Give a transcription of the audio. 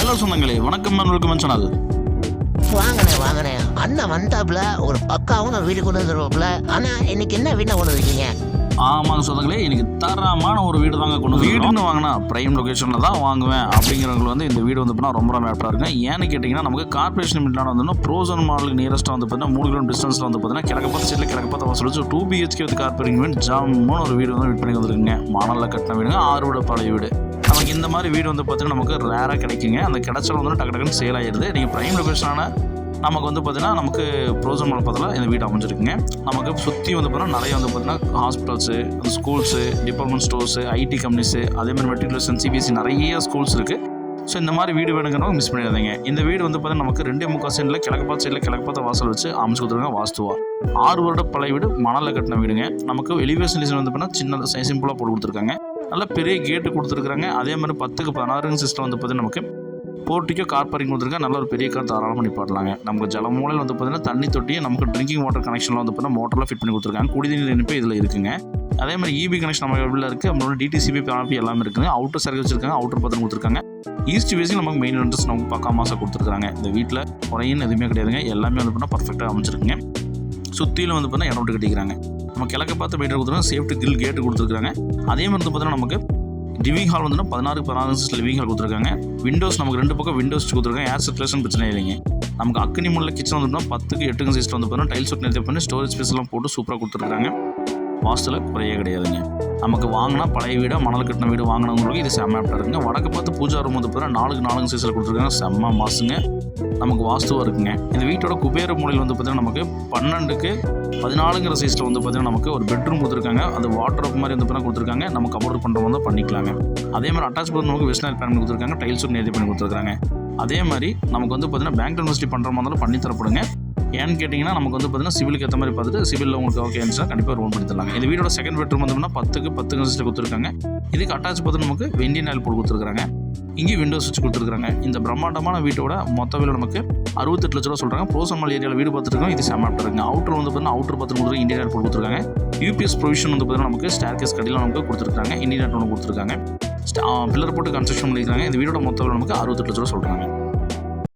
Hello சொந்தங்களே வணக்கம் welcome channel. வாங்கண்ணே வாங்கண்ணே. அண்ணன் வந்தாப்புல ஒரு பக்காவும் வீடு கொண்டு வந்துருவாப்புல. ஆனா இன்னைக்கு என்ன வீட்டை கொண்டு வந்திருக்கீங்க? ஆமாங்க சொந்தங்களே எனக்கு தரமான ஒரு வீடு தாங்க கொண்டு வந்து வீடுன்னு வாங்கினா பிரைம் லொகேஷனில் தான் வாங்குவேன் அப்படிங்கிறவங்க வந்து இந்த வீடு வந்து பார்த்தீங்கன்னா ரொம்ப ரொம்ப ஆப்டாக இருக்குங்க ஏன்னு கேட்டிங்கன்னா நமக்கு கார்பரேஷன் மிட்டான வந்து ப்ரோசன் மாலுக்கு நியரஸ்ட்டாக வந்து பார்த்தீங்கன்னா மூணு கிலோமீட்டர் டிஸ்டன்ஸில் வந்து பார்த்தீங்கன்னா கிழக்கு பார்த்து சைடில் கிழக்கு பார்த்து வாசல் வச்சு டூ பிஹெச்கே வித் கார்பரேட் வீடு ஜாமுன்னு ஒரு வீடு வந்து வீட் பண்ணி வந்துருக்குங்க மணலில் கட்டின வீடுங்க ஆறு வீடு பழைய வீடு. நமக்கு இந்த மாதிரி வீடு வந்து பார்த்தீங்கன்னா நமக்கு ரேராக கிடைக்குங்க. அந்த கிடைச்சல் வந்து டக்கு டக்குன்னு சேல் ஆயிடுது நீங்கள் ப்ரைம் லொக்கேஷனான நமக்கு வந்து பார்த்திங்கன்னா நமக்கு ப்ரோசன் மால் இந்த வீடு அமைஞ்சிருக்குங்க. நமக்கு சுற்றி வந்து பார்த்தீங்கன்னா நிறைய வந்து பார்த்தீங்கன்னா hospitals schools department stores IT companies அதே மாதிரி மெட்ரிகுலேஷன் சிபிஎஸ்சி நிறைய ஸ்கூல்ஸ் இருக்குது ஸோ இந்த மாதிரி வீடு வேணுங்கிறவங்க மிஸ் பண்ணிடாதீங்க. இந்த வீடு வந்து பார்த்தீங்கன்னா நமக்கு ரெண்டே முக்கால் சைடில் கிழக்கு பார்த்த சைடில் கிழக்கு பார்த்த வாசல் வச்சு அமைச்சு கொடுத்துருங்க வாஸ்துவா. ஆறு வருட பழைய வீடு மணலில் கட்டின வீடுங்க. நமக்கு எலிவேஷன் டிசைன் வந்து பார்த்தீங்கன்னா சின்ன சிம்பிளாக போட்டு கொடுத்துருக்காங்க. நல்ல பெரிய கேட்டு கொடுத்துருக்குறாங்க. அதே மாதிரி பத்துக்கு பதினாறுங்க சிஸ்டம் வந்து பார்த்தீங்கன்னா நமக்கு போர்ட்டிக்கோ கார் பார்க்கிங் கொடுத்துருக்கா. நல்ல ஒரு பெரிய கார் தாராளம் பண்ணி பாடலாங்க நமக்கு ஜலமூலையில் வந்து பார்த்தீங்கன்னா தண்ணி தொட்டியும் நமக்கு ட்ரிங்கிங் வாட்டர் கனெக்ஷனில் வந்து பார்த்தீங்கன்னா மோட்டரில் ஃபிட் பண்ணி கொடுத்துருக்காங்க. குடிநீர் இணைப்பு இதில் இருக்குங்க. அதே மாதிரி இபி கனெக்ஷன் நம்ம எவ்வளோ இருக்குது நம்மளோட டிடிசிபி பிஆர்பி எல்லாமே இருக்குங்க. அவுட்டர் சர்வீஸ் வச்சிருக்காங்க. அவுட்டர் பத்திரம் கொடுத்துருக்காங்க. ஈஸ்ட் வேஸில் நமக்கு மெயின் என்ட்ரன்ஸ் நமக்கு பக்கா மாதம் கொடுத்துருக்காங்க இந்த வீட்டில் குறையின்னு எதுவுமே கிடையாதுங்க. எல்லாமே வந்து பார்த்தீங்கன்னா பர்ஃபெக்டாக அமைச்சிருக்குங்க சுற்றிலும் வந்து பார்த்தீங்கன்னா இடம் விட்டு கட்டிக்கிறாங்க. நம்ம கிழக்க பார்த்து மீட்டர் கொடுத்துருக்காங்க சேஃப்டி கில் கேட்டு கொடுத்துருக்காங்க. அதே மாதிரி வந்து பார்த்தீங்கன்னா நமக்கு லிவிங் ஹால் வந்து பதினாறு பதினாறு லிவிங் ஹால் கொடுத்துருக்காங்க. விண்டோஸ் நமக்கு ரெண்டு பக்கம் விண்டோஸ் கொடுத்துருக்காங்க. ஏர் சர்க்குலேஷன் பிரச்சனை இல்லைங்க. நமக்கு அக்னி முள்ள கிச்சன் வந்து பத்துக்கு எட்டுக்கு சைஸ்ல வந்து பார்த்தீங்கன்னா டைல்ஸ் ஒட்டி நிறுத்தி பண்ணி ஸ்டோரேஜ் ஸ்பேஸ் எல்லாம் போட்டு சூப்பராக கொடுத்துருக்காங்க. வாஸ்தில் குறையே கிடையாதுங்க. நமக்கு வாங்கினா பழைய வீடாக மணல் கட்டின வீடு வாங்கினவங்களுக்கு இது செம்ம ஆப்டாக இருக்குங்க. வடக்கு பார்த்து பூஜா ரூம் வந்து பார்த்தீங்கன்னா நாலுக்கு நாலுங்க சைஸில் கொடுத்துருக்காங்க. செம்ம மாசுங்க. நமக்கு வாஸ்துவாக இருக்குங்க. இந்த வீட்டோட குபேர மூலையில் வந்து பார்த்தீங்கன்னா நமக்கு பன்னெண்டுக்கு பதினாலுங்கிற சைஸில் வந்து பார்த்தீங்கன்னா நமக்கு ஒரு பெட்ரூம் கொடுத்துருக்காங்க. அது வாட்டர் மாதிரி வந்து பார்த்தீங்கன்னா கொடுத்துருக்காங்க. நம்ம கவர் பண்ணுற வந்து பண்ணிக்கலாங்க. அதே மாதிரி அட்டாச் பண்ண நமக்கு வெஸ்டர்ன் பேன் கொடுத்துருக்காங்க. டைல்ஸும் நேர்த்தி பண்ணி கொடுத்துருக்காங்க. அதே மாதிரி நமக்கு வந்து பார்த்திங்கன்னா பேங்க் யூனிவர்சிட்டி பண்ணுற மாதிரி இருந்தாலும் பண்ணி தரப்படுங்க. ஏன்னு கேட்டிங்கன்னா நமக்கு வந்து பார்த்தீங்கன்னா சிவிலுக்கு ஏற்ற மாதிரி பார்த்துட்டு சிவிலில் உங்களுக்கு ஓகே இருந்துச்சுன்னா கண்டிப்பாக லோன் பண்ணி தரலாங்க இந்த வீடோட செகண்ட் பெட்ரூம் வந்தோம்னா பத்துக்கு பத்துக்கு சைஸில் கொடுத்துருக்காங்க. இதுக்கு அட்டாச் பார்த்து நமக்கு வெண்டியன் ஆயில் போட்டு கொடுத்துருக்காங்க. இங்கேயும் விண்டோஸ் வச்சு கொடுத்துருக்காங்க. இந்த பிரம்மாண்டமான வீட்டோட மொத்த விலை நமக்கு அறுபத்தெட்டு லட்ச ரூபா சொல்கிறாங்க ப்ரோசமல் ஏரியாவில் வீடு பார்த்துருக்கோம் இது செம்ம இருக்குங்க அவுட்டர் வந்து பார்த்தீங்கன்னா அவுட்டர் பார்த்து கொடுத்துருக்கு இந்தியன் ஆயில் போட்டு கொடுத்துருக்காங்க. யூபிஎஸ் ப்ரொவிஷன் வந்து பார்த்தீங்கன்னா நமக்கு ஸ்டார் கேஸ் கடையில் நமக்கு கொடுத்துருக்காங்க. இந்தியன் ஆயில் ஒன்று கொடுத்துருக்காங்க. பில்லர் போட்டு கன்ஸ்ட்ரக்ஷன் பண்ணியிருக்காங்க இந்த வீடோட மொத்த விலை நமக்கு அறுபத்தெட்டு லட்ச ரூபா சொல்கிறாங்க